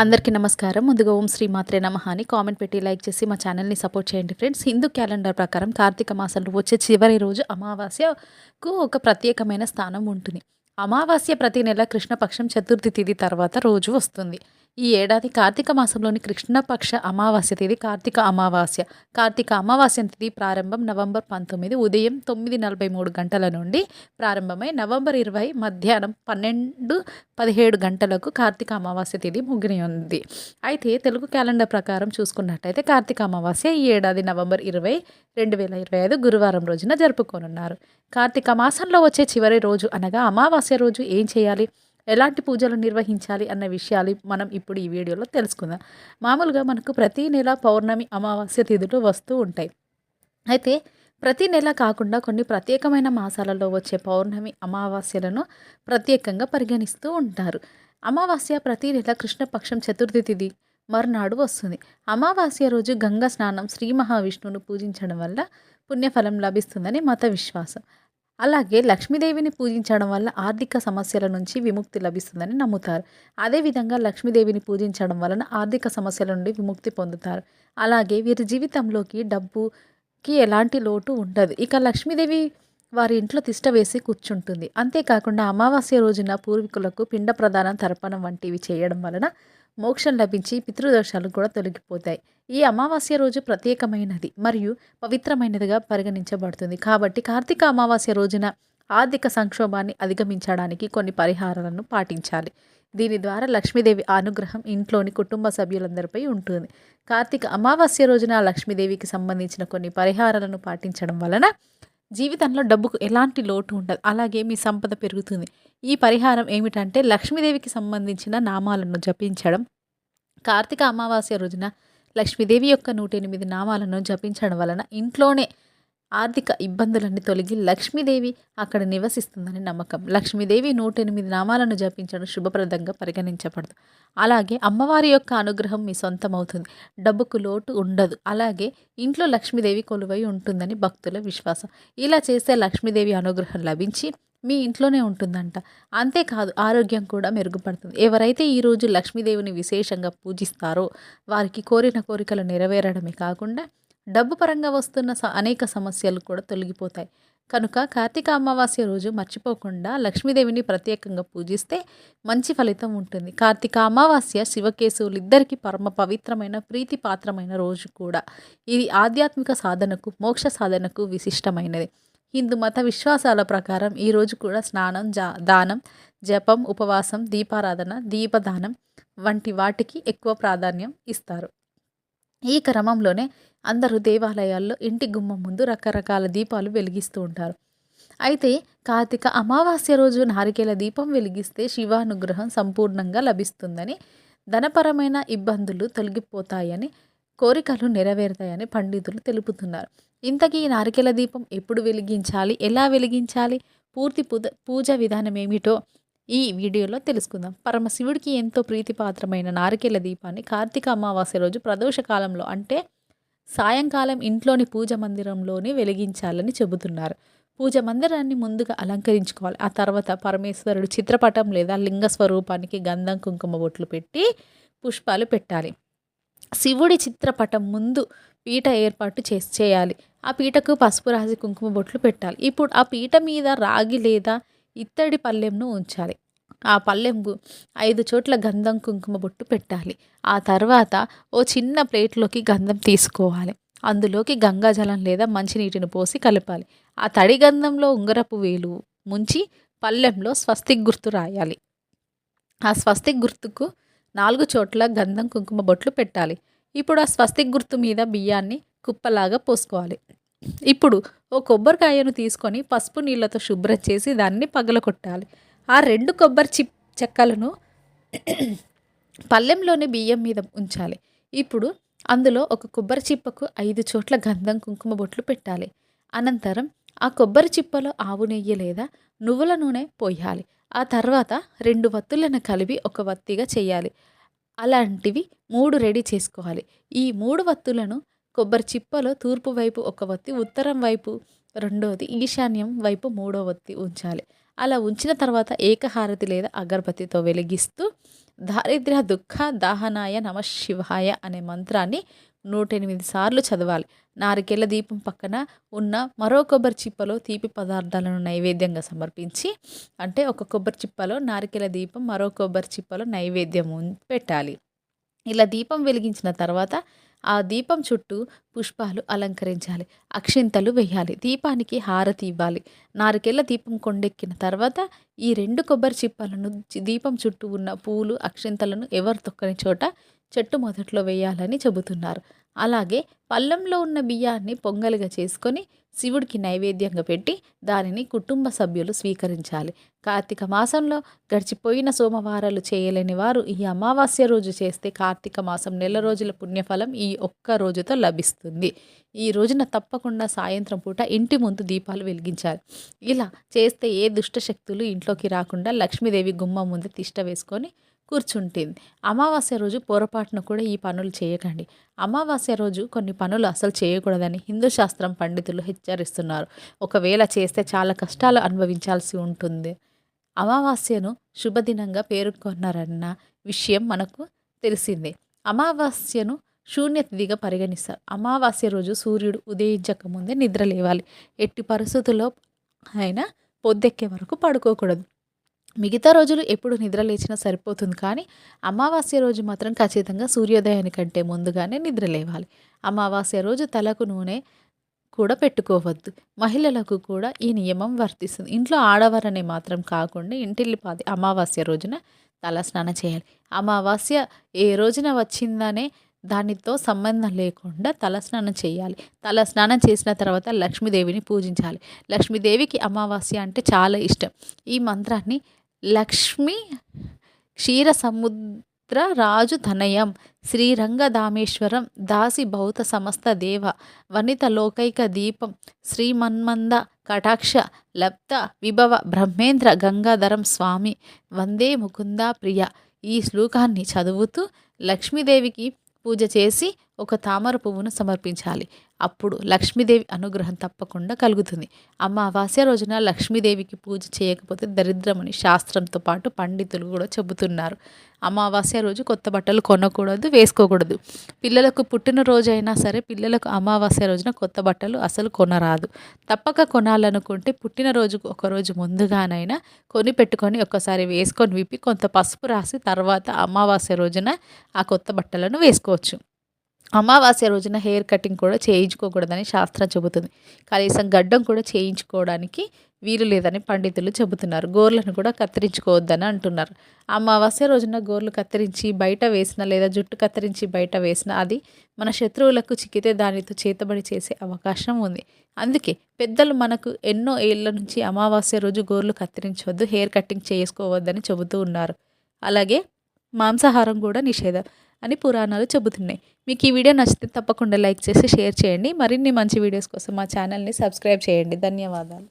అందరికీ నమస్కారం. ముందుగా ఓం శ్రీ మాత్రే నమ అని కామెంట్ పెట్టి లైక్ చేసి మా ఛానల్ని సపోర్ట్ చేయండి ఫ్రెండ్స్. హిందూ క్యాలెండర్ ప్రకారం కార్తీక మాసంలో వచ్చే చివరి రోజు అమావాస్యకు ఒక ప్రత్యేకమైన స్థానం ఉంటుంది. అమావాస్య ప్రతి నెల కృష్ణపక్షం చతుర్థి తిథి తర్వాత రోజు వస్తుంది. ఈ ఏడాది కార్తీక మాసంలోని కృష్ణపక్ష అమావాస్య తేదీ కార్తీక అమావాస్య. కార్తీక అమావాస్య తిథి ప్రారంభం నవంబర్ పంతొమ్మిది ఉదయం తొమ్మిది నలభై మూడు గంటల నుండి ప్రారంభమై నవంబర్ ఇరవై మధ్యాహ్నం పన్నెండు పదిహేడు గంటలకు కార్తీక అమావాస్య తేదీ ముగిని ఉంది అయితే తెలుగు క్యాలెండర్ ప్రకారం చూసుకున్నట్టయితే కార్తీక అమావాస్య ఈ ఏడాది నవంబర్ ఇరవై రెండు వేల ఇరవై ఐదు గురువారం రోజున జరుపుకోనున్నారు. కార్తీక మాసంలో వచ్చే చివరి రోజు అనగా అమావాస్య రోజు ఏం చేయాలి? ఎలాంటి పూజలు నిర్వహించాలి అన్న విషయాలు మనం ఇప్పుడు ఈ వీడియోలో తెలుసుకుందాం. మామూలుగా మనకు ప్రతి నెల పౌర్ణమి అమావాస్య తిథులు వస్తూ ఉంటాయి. అయితే ప్రతి నెల కాకుండా కొన్ని ప్రత్యేకమైన మాసాలలో వచ్చే పౌర్ణమి అమావాస్యలను ప్రత్యేకంగా పరిగణిస్తూ ఉంటారు. అమావాస్య ప్రతి నెల కృష్ణపక్షం చతుర్థి తిథి మరునాడు వస్తుంది. అమావాస్య రోజు గంగా స్నానం శ్రీ మహావిష్ణువును పూజించడం వల్ల పుణ్యఫలం లభిస్తుందని మత విశ్వాసం. అలాగే లక్ష్మీదేవిని పూజించడం వల్ల ఆర్థిక సమస్యల నుంచి విముక్తి లభిస్తుందని నమ్ముతారు. అదేవిధంగా లక్ష్మీదేవిని పూజించడం వలన ఆర్థిక సమస్యల నుండి విముక్తి పొందుతారు. అలాగే వీరి జీవితంలోకి డబ్బుకి ఎలాంటి లోటు ఉండదు. ఇక లక్ష్మీదేవి వారి ఇంట్లో తిష్ట వేసి కూర్చుంటుంది. అంతేకాకుండా అమావాస్య రోజున పూర్వీకులకు పిండ ప్రదానం తర్పణం వంటివి చేయడం వలన మోక్షం లభించి పితృదోషాలు కూడా తొలగిపోతాయి. ఈ అమావాస్య రోజు ప్రత్యేకమైనది మరియు పవిత్రమైనదిగా పరిగణించబడుతుంది. కాబట్టి కార్తీక అమావాస్య రోజున ఆర్థిక సంక్షోభాన్ని అధిగమించడానికి కొన్ని పరిహారాలను పాటించాలి. దీని ద్వారా లక్ష్మీదేవి అనుగ్రహం ఇంట్లోని కుటుంబ సభ్యులందరిపై ఉంటుంది. కార్తీక అమావాస్య రోజున లక్ష్మీదేవికి సంబంధించిన కొన్ని పరిహారాలను పాటించడం వలన జీవితంలో డబ్బుకు ఎలాంటి లోటు ఉండదు. అలాగే మీ సంపద పెరుగుతుంది. ఈ పరిహారం ఏమిటంటే లక్ష్మీదేవికి సంబంధించిన నామాలను జపించడం. కార్తీక అమావాస్య రోజున లక్ష్మీదేవి యొక్క నూట ఎనిమిది నామాలను జపించడం వలన ఇంట్లోనే ఆర్థిక ఇబ్బందులన్నీ తొలగి లక్ష్మీదేవి అక్కడ నివసిస్తుందని నమ్మకం. లక్ష్మీదేవి నూట ఎనిమిది నామాలను జపించడం శుభప్రదంగా పరిగణించబడదు. అలాగే అమ్మవారి యొక్క అనుగ్రహం మీ సొంతమవుతుంది. డబ్బుకు లోటు ఉండదు. అలాగే ఇంట్లో లక్ష్మీదేవి కొలువై ఉంటుందని భక్తుల విశ్వాసం. ఇలా చేస్తే లక్ష్మీదేవి అనుగ్రహం లభించి మీ ఇంట్లోనే ఉంటుందంట. అంతేకాదు ఆరోగ్యం కూడా మెరుగుపడుతుంది. ఎవరైతే ఈరోజు లక్ష్మీదేవిని విశేషంగా పూజిస్తారో వారికి కోరిన కోరికలు నెరవేరడమే కాకుండా డబ్బు పరంగా వస్తున్న స- అనేక సమస్యలు కూడా తొలగిపోతాయి. కనుక కార్తీక అమావాస్య రోజు మర్చిపోకుండా లక్ష్మీదేవిని ప్రత్యేకంగా పూజిస్తే మంచి ఫలితం ఉంటుంది. కార్తీక అమావాస్య శివకేశవులు ఇద్దరికి పరమ పవిత్రమైన ప్రీతిపాత్రమైన రోజు కూడా. ఇది ఆధ్యాత్మిక సాధనకు మోక్ష సాధనకు విశిష్టమైనది. హిందూ మత విశ్వాసాల ప్రకారం ఈ రోజు కూడా స్నానం జా దానం జపం ఉపవాసం దీపారాధన దీపదానం వంటి వాటికి ఎక్కువ ప్రాధాన్యం ఇస్తారు. ఈ క్రమంలోనే అందరూ దేవాలయాల్లో ఇంటి గుమ్మం ముందు రకరకాల దీపాలు వెలిగిస్తూ ఉంటారు. అయితే కార్తీక అమావాస్య రోజు నారికేల దీపం వెలిగిస్తే శివానుగ్రహం సంపూర్ణంగా లభిస్తుందని ధనపరమైన ఇబ్బందులు తొలగిపోతాయని కోరికలు నెరవేరుతాయని పండితులు తెలుపుతున్నారు. ఇంతకీ ఈ నారికేల దీపం ఎప్పుడు వెలిగించాలి ఎలా వెలిగించాలి పూర్తి పూజ పూజ విధానం ఏమిటో ఈ వీడియోలో తెలుసుకుందాం. పరమశివుడికి ఎంతో ప్రీతిపాత్రమైన నారికేల దీపాన్ని కార్తీక అమావాస్య రోజు ప్రదోష కాలంలో అంటే సాయంకాలం ఇంట్లోని పూజ మందిరంలోనే వెలిగించాలని చెబుతున్నారు. పూజ మందిరాన్ని ముందుగా అలంకరించుకోవాలి. ఆ తర్వాత పరమేశ్వరుడు చిత్రపటం లేదా లింగ స్వరూపానికి గంధం కుంకుమ బొట్లు పెట్టి పుష్పాలు పెట్టాలి. శివుడి చిత్రపటం ముందు పీట ఏర్పాటు చేసి చేయాలి. ఆ పీటకు పసుపు రాసి కుంకుమ బొట్లు పెట్టాలి. ఇప్పుడు ఆ పీట మీద రాగి లేదా ఇత్తడి పళ్ళెంను ఉంచాలి. ఆ పళ్ళెంకు ఐదు చోట్ల గంధం కుంకుమ బొట్టు పెట్టాలి. ఆ తర్వాత ఓ చిన్న ప్లేట్లోకి గంధం తీసుకోవాలి. అందులోకి గంగాజలం లేదా మంచినీటిని పోసి కలపాలి. ఆ తడి గంధంలో ఉంగరపు వేలు ముంచి పళ్ళెంలో స్వస్తిక్ గుర్తు రాయాలి. ఆ స్వస్తిక్ గుర్తుకు నాలుగు చోట్ల గంధం కుంకుమ బొట్లు పెట్టాలి. ఇప్పుడు ఆ స్వస్తిక్ గుర్తు మీద బియ్యాన్ని కుప్పలాగా పోసుకోవాలి. ఇప్పుడు ఓ కొబ్బరికాయను తీసుకొని పసుపు నీళ్ళతో శుభ్రం చేసి దాన్ని పగలకొట్టాలి ఆ రెండు కొబ్బరి చిప్ చెక్కలను పళ్ళెంలోని బియ్యం మీద ఉంచాలి. ఇప్పుడు అందులో ఒక కొబ్బరి చిప్పకు ఐదు చోట్ల గంధం కుంకుమ బొట్లు పెట్టాలి. అనంతరం ఆ కొబ్బరి చిప్పలో ఆవు నెయ్యి లేదా నువ్వుల నూనె పోయాలి. ఆ తర్వాత రెండు వత్తులను కలిపి ఒక వత్తిగా చేయాలి. అలాంటివి మూడు రెడీ చేసుకోవాలి. ఈ మూడు వత్తులను కొబ్బరి చిప్పలో తూర్పు వైపు ఒక వత్తి ఉత్తరం వైపు రెండోది ఈశాన్యం వైపు మూడో ఉంచాలి. అలా ఉంచిన తర్వాత ఏకహారతి లేదా అగరబత్తితో వెలిగిస్తూ దారిద్ర్య దుఃఖ దాహనాయ నమ శివాయ అనే మంత్రాన్ని నూట ఎనిమిది సార్లు చదవాలి. నారికేళ్ళ దీపం పక్కన ఉన్న మరో కొబ్బరి చిప్పలో తీపి పదార్థాలను నైవేద్యంగా సమర్పించి అంటే ఒక కొబ్బరి చిప్పలో నారికేల దీపం మరో కొబ్బరి చిప్పలో నైవేద్యం పెట్టాలి. ఇలా దీపం వెలిగించిన తర్వాత ఆ దీపం చుట్టూ పుష్పాలు అలంకరించాలి అక్షింతలు వేయాలి దీపానికి హారతి ఇవ్వాలి. నారికేళ్ళ దీపం కొండెక్కిన తర్వాత ఈ రెండు కొబ్బరి చిప్పలను దీపం చుట్టూ ఉన్న పూలు అక్షింతలను ఎవరు తొక్కని చోట చెట్టు మొదట్లో వేయాలని చెబుతున్నారు. అలాగే పల్లెంలో ఉన్న బియ్యాన్ని పొంగలిగా చేసుకొని శివుడికి నైవేద్యంగా పెట్టి దానిని కుటుంబ సభ్యులు స్వీకరించాలి. కార్తీక మాసంలో గడిచిపోయిన సోమవారాలు చేయలేని వారు ఈ అమావాస్య రోజు చేస్తే కార్తీక మాసం నెల రోజుల పుణ్యఫలం ఈ ఒక్క రోజుతో లభిస్తుంది. ఈ రోజున తప్పకుండా సాయంత్రం పూట ఇంటి ముందు దీపాలు వెలిగించాలి. ఇలా చేస్తే ఏ దుష్ట శక్తులు ఇంట్లోకి రాకుండా లక్ష్మీదేవి గుమ్మం ముందు తిష్ట వేసుకొని కూర్చుంటుంది. అమావాస్య రోజు పొరపాటున కూడా ఈ పనులు చేయకండి. అమావాస్య రోజు కొన్ని పనులు అసలు చేయకూడదని హిందూ శాస్త్రం పండితులు హెచ్చరిస్తున్నారు. ఒకవేళ చేస్తే చాలా కష్టాలు అనుభవించాల్సి ఉంటుంది. అమావాస్యను శుభదినంగా పేర్కొన్నారన్న విషయం మనకు తెలిసిందే. అమావాస్యను శూన్యతిథిగా పరిగణిస్తారు. అమావాస్య రోజు సూర్యుడు ఉదయించక ముందే నిద్ర లేవాలి. ఎట్టి పరిస్థితుల్లో అయినా పొద్దెక్కే వరకు పడుకోకూడదు. మిగతా రోజులు ఎప్పుడు నిద్ర లేచినా సరిపోతుంది కానీ అమావాస్య రోజు మాత్రం ఖచ్చితంగా సూర్యోదయానికంటే ముందుగానే నిద్ర లేవాలి. అమావాస్య రోజు తలకు నూనె కూడా పెట్టుకోవద్దు. మహిళలకు కూడా ఈ నియమం వర్తిస్తుంది. ఇంట్లో ఆడవారనే మాత్రం కాకుండా ఇంటిల్లిపాది అమావాస్య రోజున తల స్నానం చేయాలి. అమావాస్య ఏ రోజున వచ్చిందనే దానితో సంబంధం లేకుండా తలస్నానం చేయాలి. తల స్నానం చేసిన తర్వాత లక్ష్మీదేవిని పూజించాలి. లక్ష్మీదేవికి అమావాస్య అంటే చాలా ఇష్టం. ఈ మంత్రాన్ని లక్ష్మి క్షీర సముద్ర రాజు తనయం శ్రీరంగధామేశ్వరం దాసి భౌత సమస్త దేవ వనిత లోకైక దీపం శ్రీమన్మంద కటాక్ష లబ్ధ విభవ బ్రహ్మేంద్ర గంగాధరం స్వామి వందే ముకుంద ప్రియ. ఈ శ్లోకాన్ని చదువుతూ లక్ష్మీదేవికి పూజ చేసి ఒక తామర పువ్వును సమర్పించాలి. అప్పుడు లక్ష్మీదేవి అనుగ్రహం తప్పకుండా కలుగుతుంది. అమావాస్య రోజున లక్ష్మీదేవికి పూజ చేయకపోతే దరిద్రమని శాస్త్రంతో పాటు పండితులు కూడా చెబుతున్నారు. అమావాస్య రోజు కొత్త బట్టలు కొనకూడదు వేసుకోకూడదు. పిల్లలకు పుట్టినరోజైనా అయినా సరే పిల్లలకు అమావాస్య రోజున కొత్త బట్టలు అసలు కొనరాదు. తప్పక కొనాలనుకుంటే పుట్టినరోజుకు ఒకరోజు ముందుగానైనా కొని పెట్టుకొని ఒక్కసారి వేసుకొని విప్పి కొంత పసుపు రాసి తర్వాత అమావాస్య రోజున ఆ కొత్త బట్టలను వేసుకోవచ్చు. అమావాస్య రోజున హెయిర్ కటింగ్ కూడా చేయించుకోకూడదని శాస్త్రం చెబుతుంది. కనీసం గడ్డం కూడా చేయించుకోవడానికి వీలు లేదని పండితులు చెబుతున్నారు. గోర్లను కూడా కత్తిరించుకోవద్దని అంటున్నారు. అమావాస్య రోజున గోర్లు కత్తిరించి బయట వేసిన లేదా జుట్టు కత్తిరించి బయట వేసిన అది మన శత్రువులకు చిక్కితే దానితో చేతబడి చేసే అవకాశం ఉంది. అందుకే పెద్దలు మనకు ఎన్నో ఏళ్ళ నుంచి అమావాస్య రోజు గోర్లు కత్తిరించవద్దు హెయిర్ కటింగ్ చేసుకోవద్దని చెబుతూ ఉన్నారు. అలాగే మాంసాహారం కూడా నిషేధం. అని పురాణాలు చెబుతున్నాయి. మీకు ఈ వీడియో నచ్చితే తప్పకుండా లైక్ చేసి షేర్ చేయండి. మరిన్ని మంచి వీడియోస్ కోసం మా ఛానల్ని సబ్స్క్రైబ్ చేయండి. ధన్యవాదాలు.